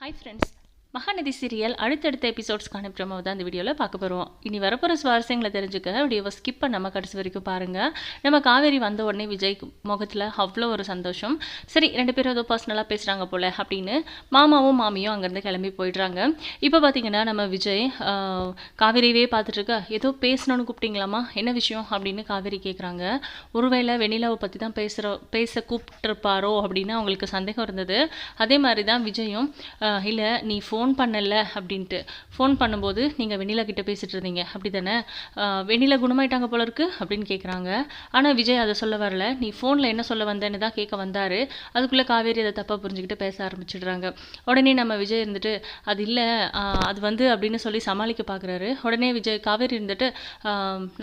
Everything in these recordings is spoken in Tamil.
Hi friends, மகாநதி சீரியல் அடுத்தடுத்த எபிசோட்ஸ்க்கான ப்ரமோ தான் இந்த வீடியோவில் பார்க்க போகிறோம் இனி வரப்போகிற சுவாரஸ்யங்களை தெரிஞ்சுக்க வீடியோவை ஸ்கிப் பண்ணாமல் கடைசி வரைக்கும் பாருங்கள் நம்ம காவேரி வந்த உடனே விஜய் முகத்தில் அவ்வளோ ஒரு சந்தோஷம். சரி ரெண்டு பேரும் ஏதோ பர்சனலாக பேசுகிறாங்க போல் அப்படின்னு மாமாவும் மாமியும் அங்கேருந்து கிளம்பி போயிடுறாங்க. இப்போ பார்த்தீங்கன்னா நம்ம விஜய் காவேரியவே பார்த்துட்ருக்க ஏதோ பேசணும்னு கூப்பிட்டீங்களாமா என்ன விஷயம் அப்படின்னு காவேரி கேட்குறாங்க ஒருவேளை வெண்ணிலாவை பற்றி தான் பேசுகிற பேச கூப்பிட்டுருப்பாரோ அப்படின்னு அவங்களுக்கு சந்தேகம் இருந்தது. அதே மாதிரி தான் விஜயும் இல்லை நீ ஃபோன் ஃபோன் பண்ணல அப்படின்ட்டு. ஃபோன் பண்ணும்போது நீங்கள் வெண்ணிலா கிட்டே பேசிகிட்டு இருந்தீங்க. அப்படி தானே வெண்ணிலா குணமாயிட்டாங்க போல இருக்கு அப்படின்னு கேட்குறாங்க ஆனால் விஜய் அதை சொல்ல வரல. நீ ஃபோனில் என்ன சொல்ல வந்தேன்னு தான் கேட்க வந்தார். அதுக்குள்ளே காவேரி அதை தப்பாக புரிஞ்சுக்கிட்டு பேச ஆரம்பிச்சிடுறாங்க. உடனே நம்ம விஜய் இருந்துட்டு அது இல்லை. அது வந்து அப்படின்னு சொல்லி சமாளிக்க பார்க்குறாரு உடனே விஜய் காவேரி இருந்துட்டு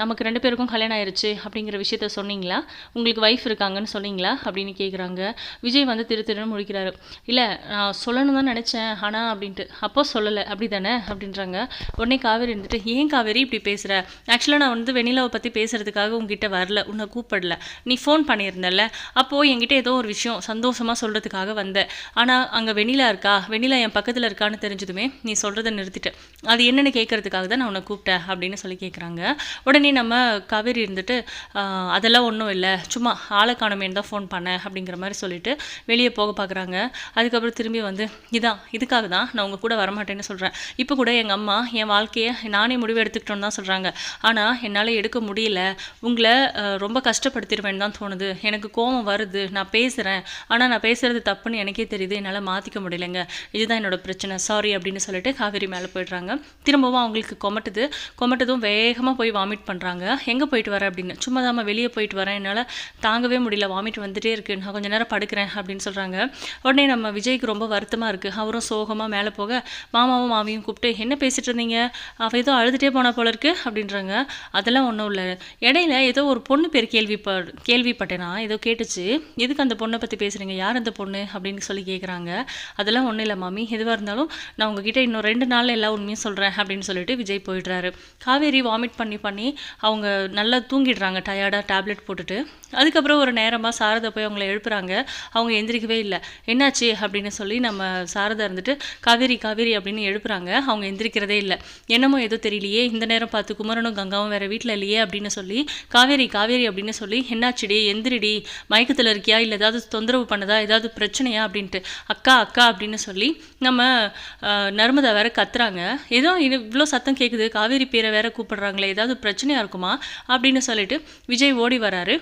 நமக்கு ரெண்டு பேருக்கும் கல்யாணம் ஆயிடுச்சு அப்படிங்கிற விஷயத்த சொன்னீங்களா? உங்களுக்கு ஒய்ஃப் இருக்காங்கன்னு சொன்னீங்களா? அப்படின்னு கேட்குறாங்க விஜய் வந்து திரு திருன்னு முடிக்கிறாரு இல்லை நான் சொல்லணும் தான் நினச்சேன். ஆனால் அப்படின்ட்டு. அப்போ சொல்லலை அப்படி தானே அப்படின்றாங்க. உடனே காவேரி இருந்துட்டு ஏன் காவேரி இப்படி பேசுகிற ஆக்சுவலாக நான் வந்து வெண்ணிலாவை பற்றி பேசுகிறதுக்காக உங்ககிட்ட வரல உன்னை கூப்பிடல. நீ ஃபோன் பண்ணியிருந்தல அப்போது என்கிட்ட ஏதோ ஒரு விஷயம் சந்தோஷமாக சொல்கிறதுக்காக வந்தேன். ஆனால் அங்கே வெண்ணிலா இருக்கா? வெண்ணிலா என் பக்கத்தில் இருக்கான்னு தெரிஞ்சதுமே நீ சொல்கிறத நிறுத்திட்ட. அது என்னென்னு கேட்கறதுக்காக தான் நான் உன்னை கூப்பிட்டேன் அப்படின்னு சொல்லி கேட்குறாங்க உடனே நம்ம காவேரி இருந்துட்டு அதெல்லாம் ஒன்றும் இல்லை. சும்மா ஆளை காணமேன்னு தான் ஃபோன் பண்ணேன் அப்படிங்கிற மாதிரி சொல்லிட்டு வெளியே போக பார்க்குறாங்க அதுக்கப்புறம் திரும்பி வந்து இதான் இதுக்காக தான் நான் உங்கள் கூட வரமாட்டேன்னு சொல்கிறேன் இப்போ கூட எங்கள் அம்மா என் வாழ்க்கையை நானே முடிவு எடுத்துக்கிட்டோன்னு தான் சொல்கிறாங்க ஆனால் என்னால் எடுக்க முடியல. உங்களை ரொம்ப கஷ்டப்படுத்திடுவேன்னு தான் தோணுது. எனக்கு கோபம் வருது. நான் பேசுகிறேன் ஆனால் நான் பேசுகிறது தப்புன்னு எனக்கே தெரியுது. என்னால் மாற்றிக்க முடியலைங்க. இதுதான் என்னோடய பிரச்சனை. சாரி அப்படின்னு சொல்லிட்டு காவேரி மேலே போயிடுறாங்க. திரும்பவும் அவங்களுக்கு கொமட்டுது. கொமட்டதும் வேகமாக போய் வாமிட் பண்ணுறாங்க எங்கே போயிட்டு வரேன் அப்படின்னு. சும்மா தாம்மா வெளியே போயிட்டு வரேன். என்னால் தாங்கவே முடியல. வாமிட் வந்துட்டே இருக்கு. நான் கொஞ்ச நேரம் படுக்கிறேன். அப்படின்னு சொல்கிறாங்க உடனே நம்ம விஜய்க்கு ரொம்ப வருத்தமாக இருக்குது அவரும் சோகமாக மேலே போக மாமாவும் மாமியும் கூப்பிட்டு என்ன பேசிட்டு இருந்தீங்க? அவள் ஏதோ அழுதுகிட்டே போன போல இருக்கு அப்படின்றாங்க. அதெல்லாம் ஒன்றும் இல்லை. இடையில ஏதோ ஒரு பொண்ணு பேர் கேள்விப்ப கேள்விப்பட்டேனா? ஏதோ கேட்டுச்சு. எதுக்கு அந்த பொண்ணை பற்றி பேசுகிறீங்க யார் அந்த பொண்ணு? அப்படின்னு சொல்லி கேட்குறாங்க அதெல்லாம் ஒன்றும் இல்லை மாமி எதுவாக இருந்தாலும் நான் உங்ககிட்ட இன்னும் ரெண்டு நாளில் எல்லா உண்மையும் சொல்கிறேன் அப்படின்னு சொல்லிட்டு விஜய் போயிடுறாரு. காவேரி வாமிட் பண்ணி பண்ணி அவங்க நல்லா தூங்கிடுறாங்க டயர்டாக டேப்லெட் போட்டுட்டு. அதுக்கப்புறம் ஒரு நேரமாக சாரதா போய் அவங்கள எழுப்புறாங்க. அவங்க எந்திரிக்கவே இல்லை. என்னாச்சு? அப்படின்னு சொல்லி நம்ம சாரதா இருந்துட்டு காவேரி காவேரி அப்படின்னு எழுப்புறாங்க. அவங்க எந்திரிக்கிறதே இல்லை. என்னமோ ஏதோ தெரியலையே. இந்த நேரம் பார்த்து குமரனும் கங்காவும் வேற வீட்டில் இல்லையே அப்படின்னு சொல்லி காவேரி காவேரி அப்படின்னு சொல்லி என்னாச்சுடி? எந்திரிடி. மயக்கத்தில் இருக்கியா? இல்லை ஏதாவது தொந்தரவு பண்ணுதா? ஏதாவது பிரச்சனையா? அப்படின்ட்டு. அக்கா அக்கா அப்படின்னு சொல்லி நம்ம நர்மதா வேற கத்துறாங்க. ஏதோ இது இவ்வளோ சத்தம் கேட்குது காவேரி பேரை வேற கூப்பிடுறாங்களே. ஏதாவது பிரச்சனையா இருக்குமா? அப்படின்னு சொல்லிட்டு விஜய் ஓடி வராரு.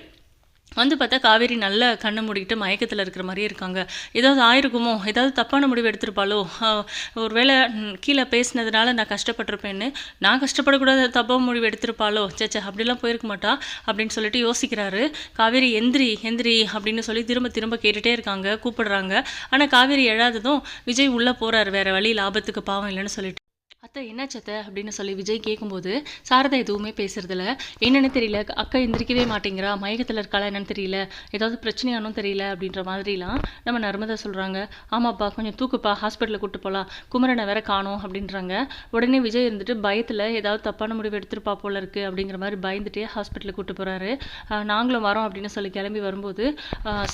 வந்து பார்த்தா காவேரி நல்ல கண்ணை மூடிக்கிட்டு மயக்கத்தில் இருக்கிற மாதிரியே இருக்காங்க. ஏதாவது ஆயிருக்குமோ? ஏதாவது தப்பான முடிவு எடுத்திருப்பாளோ? ஒரு ஒருவேளை கீழே பேசினதுனால நான் கஷ்டப்பட்டிருப்பேன்னு நான் கஷ்டப்படக்கூடாது தப்பான முடிவு எடுத்திருப்பாளோ? சேச்சா அப்படிலாம் போயிருக்க மாட்டா? அப்படின்னு சொல்லிட்டு யோசிக்கிறாரு. காவேரி எந்திரி எந்திரி அப்படின்னு சொல்லி திரும்ப திரும்ப கேட்டுகிட்டே இருக்காங்க கூப்பிடுறாங்க. ஆனால் காவேரி எழாததும் விஜய் உள்ளே போகிறாரு வேறு வழி லாபத்துக்கு பாவம் இல்லைன்னு சொல்லிட்டு. அத்தை என்ன அத்தை? அப்படின்னு சொல்லி விஜய் கேட்கும்போது சாரதா எதுவுமே பேசுறதில்ல. என்னென்னு தெரியல. அக்கா எந்திரிக்கவே மாட்டேங்கிறா. மயக்கத்தில் இருக்காளா என்னன்னு தெரியல. ஏதாவது பிரச்சனையானும் தெரியல அப்படின்ற மாதிரிலாம் நம்ம நர்மதா சொல்கிறாங்க ஆமாப்பா கொஞ்சம் தூக்குப்பா ஹாஸ்பிட்டலில் கூட்டு போகலாம் குமரனை வேற காணோம் அப்படின்றாங்க. உடனே விஜய் இருந்துட்டு பயத்தில் ஏதாவது தப்பான முடிவு எடுத்துருப்பா போல இருக்கு அப்படிங்கிற மாதிரி பயந்துட்டே ஹாஸ்பிட்டலில் கூட்டு போகிறாரு நாங்களும் வரோம் அப்படின்னு சொல்லி கிளம்பி வரும்போது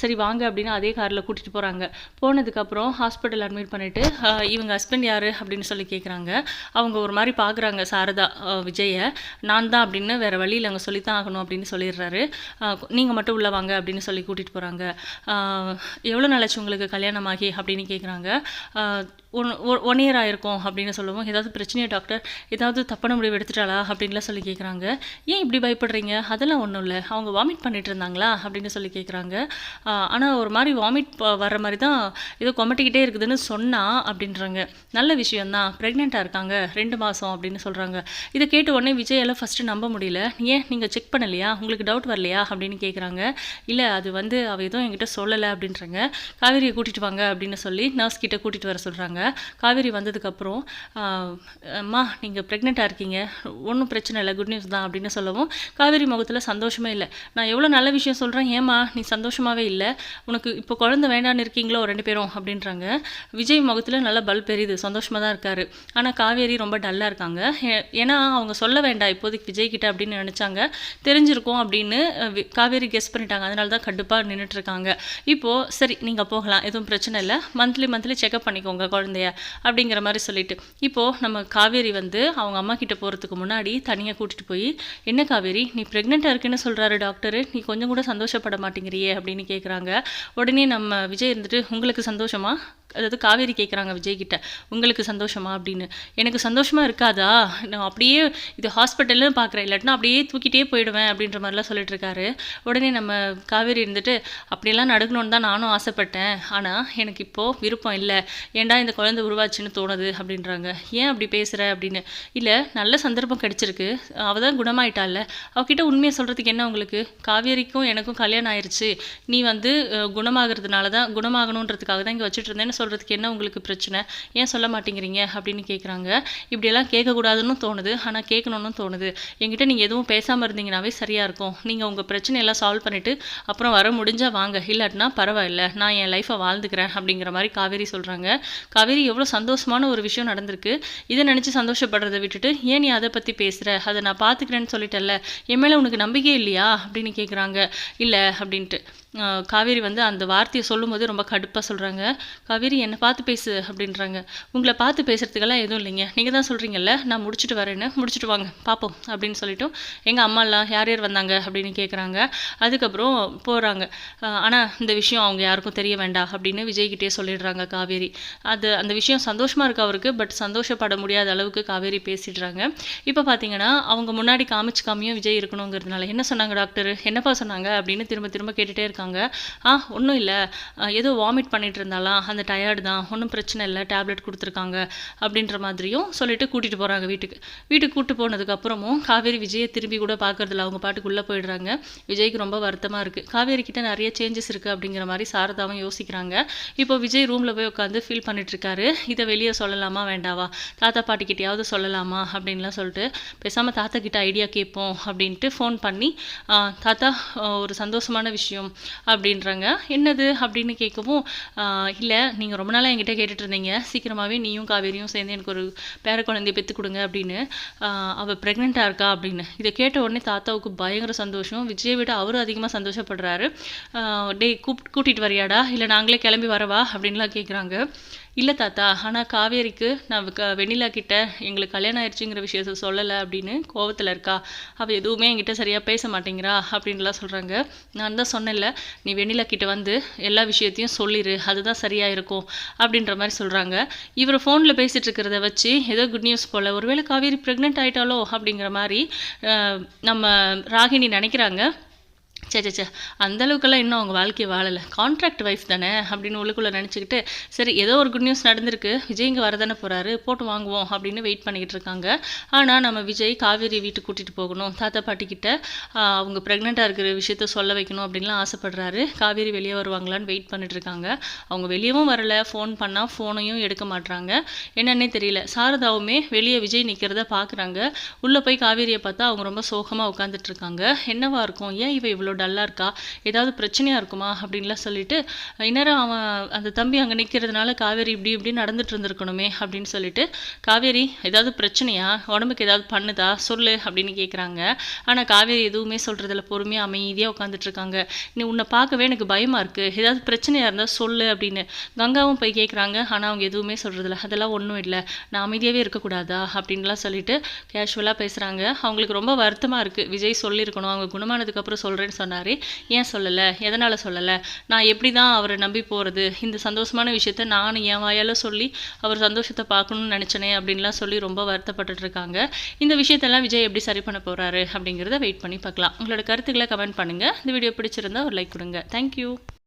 சரி வாங்க அப்படின்னு அதே காரில் கூட்டிகிட்டு போகிறாங்க போனதுக்கப்புறம் ஹாஸ்பிட்டல் அட்மிட் பண்ணிவிட்டு இவங்க ஹஸ்பண்ட் யார் அப்படின்னு சொல்லி கேட்குறாங்க அவங்க ஒரு மாதிரி பார்க்குறாங்க சாரதா விஜயை. நான் தான் அப்படின்னு வேறு வழியில் அங்கே சொல்லித்தான் ஆகணும் அப்படின்னு சொல்லிடுறாரு. நீங்கள் மட்டும் உள்ளே வாங்க அப்படின்னு சொல்லி கூட்டிகிட்டு போகிறாங்க எவ்வளோ நாளாச்சு உங்களுக்கு கல்யாணம் ஆகி அப்படின்னு கேட்குறாங்க ஒன் ஒன் இயர் ஆயிருக்கும் அப்படின்னு சொல்லுவோம் ஏதாவது பிரச்சனையா டாக்டர் ஏதாவது தப்பான முடிவு எடுத்துட்டாளா அப்படின்லாம் சொல்லி கேட்குறாங்க ஏன் இப்படி பயப்படுறீங்க? அதெல்லாம் ஒன்றும் இல்லை. அவங்க வாமிட் பண்ணிட்டு இருந்தாங்களா அப்படின்னு சொல்லி கேட்குறாங்க ஆனால் ஒரு மாதிரி வாமிட் வர்ற மாதிரி தான் ஏதோ கொமட்டிக்கிட்டே இருக்குதுன்னு சொன்னா அப்படின்றாங்க. நல்ல விஷயம்தான். ப்ரெக்னெண்ட்டாக இருக்காங்க. ரெண்டு மாதம் அப்படின்னு சொல்கிறாங்க இதை கேட்ட உடனே விஜயால ஃபஸ்ட்டு நம்ப முடியல. ஏன் நீங்கள் செக் பண்ணலையா? உங்களுக்கு டவுட் வரலையா? அப்படின்னு கேட்குறாங்க இல்லை அது வந்து அவள் எதுவும் என்கிட்ட சொல்லலை அப்படின்றாங்க. காவேரியை கூட்டிகிட்டு வாங்க அப்படின்னு சொல்லி நர்ஸ் கிட்ட கூட்டிகிட்டு வர சொல்கிறாங்க காவேரி வந்ததுக்கப்புறம் அம்மா நீங்கள் ப்ரெக்னெண்ட்டாக இருக்கீங்க. ஒன்றும் பிரச்சனை இல்லை. குட் நியூஸ் தான் அப்படின்னு சொல்லவும் காவேரி முகத்தில் சந்தோஷமே இல்லை. நான் எவ்வளோ நல்ல விஷயம் சொல்கிறேன் ஏம்மா நீ சந்தோஷமாகவே இல்லை. உனக்கு இப்போ குழந்தை வேண்டான்னு இருக்கீங்களோ? ரெண்டு பேரும் அப்படின்றாங்க. விஜய் முகத்தில் நல்ல பல்ப் எரியுது சந்தோஷமாக தான் இருக்காரு. ஆனால் காவேரி ரொம்ப டல்லாக இருக்காங்க. ஏன்னா அவங்க சொல்ல வேண்டாம் இப்போதைக்கு விஜய் கிட்ட அப்படின்னு நினச்சாங்க. தெரிஞ்சிருக்கும் அப்படின்னு வி- காவேரி கெஸ் பண்ணிட்டாங்க. அதனால தான் கடுப்பாக நின்றுட்டு இருக்காங்க இப்போது சரி நீங்கள் போகலாம். எதுவும் பிரச்சனை இல்லை. மந்த்லி மந்த்லி செக்அப் பண்ணிக்கோங்க குழந்தைய அப்படிங்கிற மாதிரி சொல்லிட்டு. இப்போது நம்ம காவேரி வந்து அவங்க அம்மா கிட்ட போகிறதுக்கு முன்னாடி தனியாக கூட்டிகிட்டு போய் என்ன காவேரி நீ ப்ரெக்னெண்ட்டாக இருக்குன்னு சொல்கிறாரு டாக்டரு நீ கொஞ்சம் கூட சந்தோஷப்பட மாட்டேங்கிறியே அப்படின்னு கேட்குறாங்க உடனே நம்ம விஜய் இருந்துட்டு உங்களுக்கு சந்தோஷமா? அதாவது காவேரி கேட்குறாங்க விஜய் கிட்ட. உங்களுக்கு சந்தோஷமா? அப்படின்னு. எனக்கு சந்தோஷமாக இருக்காதா? நான் அப்படியே இது ஹாஸ்பிட்டல்னு பார்க்குறேன் இல்லாட்டினா அப்படியே தூக்கிட்டே போயிடுவேன் அப்படின்ற மாதிரிலாம் சொல்லிட்டு இருக்காரு. உடனே நம்ம காவேரி இருந்துட்டு அப்படியெல்லாம் நடக்கணும்னு தான் நானும் ஆசைப்பட்டேன். ஆனால் எனக்கு இப்போது விருப்பம் இல்லை. ஏன்டா இந்த குழந்தை உருவாச்சுன்னு தோணுது? அப்படின்றாங்க. ஏன் அப்படி பேசுகிற அப்படின்னு. இல்லை நல்ல சந்தர்ப்பம் கிடைச்சிருக்கு. அவள் தான் குணமாயிட்டால. அவகிட்ட உண்மையை சொல்கிறதுக்கு என்ன உங்களுக்கு? காவேரிக்கும் எனக்கும் கல்யாணம் ஆயிடுச்சு நீ வந்து குணமாகிறதுனால தான் குணமாகணுன்றதுக்காக தான் இங்கே வச்சுட்டு இருந்தேன்னு சொல்கிறதுக்கு என்ன உங்களுக்கு பிரச்சனை? ஏன் சொல்ல மாட்டேங்கிறீங்க? அப்படின்னு கேட்குறாங்க இப்படியெல்லாம் கேட்கக்கூடாதுன்னு தோணுது. ஆனால் கேட்கணும்னு தோணுது. என்கிட்ட நீங்கள் எதுவும் பேசாமல் இருந்தீங்கன்னாவே சரியாக இருக்கும். நீங்கள் உங்கள் பிரச்சனையெல்லாம் சால்வ் பண்ணிவிட்டு அப்புறம் வர முடிஞ்சால் வாங்க. இல்லாட்டினா பரவாயில்ல. நான் என் லைஃப்பை வாழ்ந்துக்கிறேன் அப்படிங்கிற மாதிரி காவேரி சொல்கிறாங்க காவேரி எவ்வளோ சந்தோஷமான ஒரு விஷயம் நடந்திருக்கு. இதை நினச்சி சந்தோஷப்படுறதை விட்டுட்டு ஏன் நீ அதை பற்றி பேசுகிற அதை நான் பார்த்துக்கிறேன்னு சொல்லிட்டல்ல என் மேலே உனக்கு நம்பிக்கை இல்லையா? அப்படின்னு கேட்குறாங்க இல்லை அப்படின்ட்டு. காவேரி வந்து அந்த வார்த்தையை சொல்லும்போது ரொம்ப கடுப்பாக சொல்கிறாங்க காவேரி என்னை பார்த்து பேசு அப்படின்றாங்க. உங்களை பார்த்து பேசுகிறதுக்கெல்லாம் எதுவும் இல்லைங்க. நீங்கள் தான் சொல்கிறீங்கல்ல நான் முடிச்சுட்டு வரேன்னு. முடிச்சுட்டு வாங்க பார்ப்போம் அப்படின்னு சொல்லிட்டு எங்கள் அம்மாலாம் யார் யார் வந்தாங்க அப்படின்னு கேட்குறாங்க அதுக்கப்புறம் போகிறாங்க ஆனால் இந்த விஷயம் அவங்க யாருக்கும் தெரிய வேண்டாம் அப்படின்னு விஜய்கிட்டே சொல்லிடுறாங்க காவேரி. அது அந்த விஷயம் சந்தோஷமாக இருக்கு அவருக்கு பட் சந்தோஷப்பட முடியாத அளவுக்கு காவேரி பேசிடுறாங்க. இப்போ பார்த்தீங்கன்னா அவங்க முன்னாடி காமிச்சு காமியும் விஜய் இருக்கணுங்கிறதுனால என்ன சொன்னாங்க டாக்டர்? என்னப்பா சொன்னாங்க? அப்படின்னு திரும்ப திரும்ப கேட்டுகிட்டே இருக்காங்க. ஆ ஒன்றும் இல்லை. ஏதோ வாமிட் பண்ணிட்டு இருந்தாலாம் அந்த டயர்டு தான். ஒன்றும் பிரச்சனை இல்லை. டேப்லெட் கொடுத்துருக்காங்க அப்படின்ற மாதிரியும் சொல்லிட்டு கூட்டிகிட்டு போகிறாங்க வீட்டுக்கு. வீட்டுக்கு கூட்டு போனதுக்கப்புறமும் காவேரி விஜயை திரும்பி கூட பார்க்கறதில்ல அவங்க பாட்டுக்குள்ளே போயிடுறாங்க. விஜய்க்கு ரொம்ப வருத்தமாக இருக்குது காவேரி கிட்ட நிறைய சேஞ்சஸ் இருக்குது அப்படிங்கிற மாதிரி சாரதாவும் யோசிக்கிறாங்க. இப்போ விஜய் ரூமில் போய் உட்காந்து ஃபீல் பண்ணிட்டுருக்காரு இதை வெளியே சொல்லலாமா வேண்டாவா? தாத்தா பாட்டிக்கிட்டையாவது சொல்லலாமா அப்படின்லாம் சொல்லிட்டு பேசாமல் தாத்தா கிட்ட ஐடியா கேட்போம் அப்படின்ட்டு ஃபோன் பண்ணி தாத்தா ஒரு சந்தோஷமான விஷயம். அப்படின்றாங்க. என்னது அப்படின்னு கேட்கவும் இல்லை நீங்கள் ரொம்ப நாளாக என்கிட்ட கேட்டுட்டு இருந்தீங்க சீக்கிரமாகவே நீயும் காவேரியும் சேர்ந்து எனக்கு ஒரு பேர குழந்தைய பெற்று கொடுங்க அப்படின்னு அவள் ப்ரெக்னெண்ட்டாக இருக்கா? அப்படின்னு. இதை கேட்ட உடனே தாத்தாவுக்கு பயங்கர சந்தோஷம். விஜயை விட அவரும் அதிகமாக சந்தோஷப்படுறாரு. டேய் கூப் கூட்டிகிட்டு வரியாடா? இல்லை நாங்களே கிளம்பி வரவா? அப்படின்லாம் கேட்குறாங்க இல்லை தாத்தா ஆனால் காவேரிக்கு நான் க வெண்ணிலா கிட்ட எங்களுக்கு கல்யாணம் ஆயிடுச்சுங்கிற விஷயத்த சொல்லலை அப்படின்னு கோவத்தில் இருக்கா. அவள் எதுவுமே என்கிட்ட சரியாக பேச மாட்டேங்கிறா அப்படின்லாம் சொல்கிறாங்க நான் தான் சொன்னேன்ல நீ வெண்ணிலா கிட்ட வந்து எல்லா விஷயத்தையும் சொல்லிடு அதுதான் சரியாக இருக்கும் அப்படின்ற மாதிரி சொல்கிறாங்க இவர் ஃபோனில் பேசிகிட்டு இருக்கிறத வச்சு ஏதோ குட் நியூஸ் போல் ஒருவேளை காவேரி ப்ரெக்னென்ட் ஆகிட்டாலோ அப்படிங்கிற மாதிரி நம்ம ராகினி நினைக்கிறாங்க. சே சே சே. அந்த அளவுக்கெல்லாம் இன்னும் அவங்க வாழ்க்கையை வாழலை. கான்ட்ராக்ட் வைஃப் தானே அப்படின்னு உள்ளுக்குள்ளே நினச்சிக்கிட்டு சரி ஏதோ ஒரு குட் நியூஸ் நடந்திருக்கு. விஜய் இங்கே வரதானே போகிறாரு போட்டு வாங்குவோம் அப்படின்னு வெயிட் பண்ணிக்கிட்டு இருக்காங்க. ஆனால் நம்ம விஜய் காவேரி வீட்டுக்கு கூட்டிகிட்டு போகணும். தாத்தா பாட்டிக்கிட்ட அவங்க ப்ரெக்னெண்ட்டாக இருக்கிற விஷயத்த சொல்ல வைக்கணும் அப்படின்லாம் ஆசைப்படுறாரு. காவேரி வெளியே வருவாங்களான்னு வெயிட் பண்ணிட்டு இருக்காங்க. அவங்க வெளியவும் வரல. ஃபோன் பண்ணால் ஃபோனையும் எடுக்க மாட்றாங்க. என்னன்னே தெரியல. சாரதாவுமே வெளியே விஜய் நிற்கிறத பார்க்குறாங்க உள்ளே போய் காவேரியை பார்த்தா அவங்க ரொம்ப சோகமாக உட்காந்துட்டு இருக்காங்க. என்னவா இருக்கும்? ஏன் இவ இவ்வளோ டல்லாக இருக்கா? ஏதாவது பிரச்சனையாக இருக்குமா? அப்படின்லாம் சொல்லிட்டு இந்நேரம் அவன் அந்த தம்பி அங்கே நிற்கிறதுனால காவேரி இப்படி இப்படி நடந்துட்டு இருந்திருக்கணுமே அப்படின்னு சொல்லிட்டு காவேரி ஏதாவது பிரச்சனையா? உடம்புக்கு ஏதாவது பண்ணுதா? சொல்லு அப்படின்னு கேட்குறாங்க ஆனால் காவேரி எதுவுமே சொல்கிறதில்ல பொறுமையாக அமைதியாக உட்காந்துட்டு இருக்காங்க. நீ உன்னை பார்க்கவே எனக்கு பயமாக இருக்குது ஏதாவது பிரச்சனையாக இருந்தால் சொல்லு அப்படின்னு கங்காவும் போய் கேட்குறாங்க ஆனால் அவங்க எதுவுமே சொல்கிறதில்ல அதெல்லாம் ஒன்றும் இல்லை. நான் அமைதியாகவே இருக்கக்கூடாதா? அப்படின்லாம் சொல்லிட்டு கேஷுவலாக பேசுகிறாங்க அவங்களுக்கு ரொம்ப வருத்தமாக இருக்குது விஜய் சொல்லியிருக்கணும். அவங்க குணமானதுக்கப்புறம் சொல்கிறேன்னு சொன்னார். ஏன் சொல்லலை? எதனால் சொல்லலை? நான் எப்படி தான் அவரை நம்பி போகிறது இந்த சந்தோஷமான விஷயத்த நான் என் வாயால் சொல்லி அவர் சந்தோஷத்தை பார்க்கணும்னு நினச்சனே அப்படின்லாம் சொல்லி ரொம்ப வருத்தப்பட்டுட்டு இருக்காங்க. இந்த விஷயத்தெல்லாம் விஜய் எப்படி சரி பண்ண போகிறாரு அப்படிங்கிறத வெயிட் பண்ணி பார்க்கலாம். உங்களோட கருத்துக்களை கமெண்ட் பண்ணுங்கள் இந்த வீடியோ பிடிச்சிருந்தா ஒரு லைக் கொடுங்க. தேங்க்யூ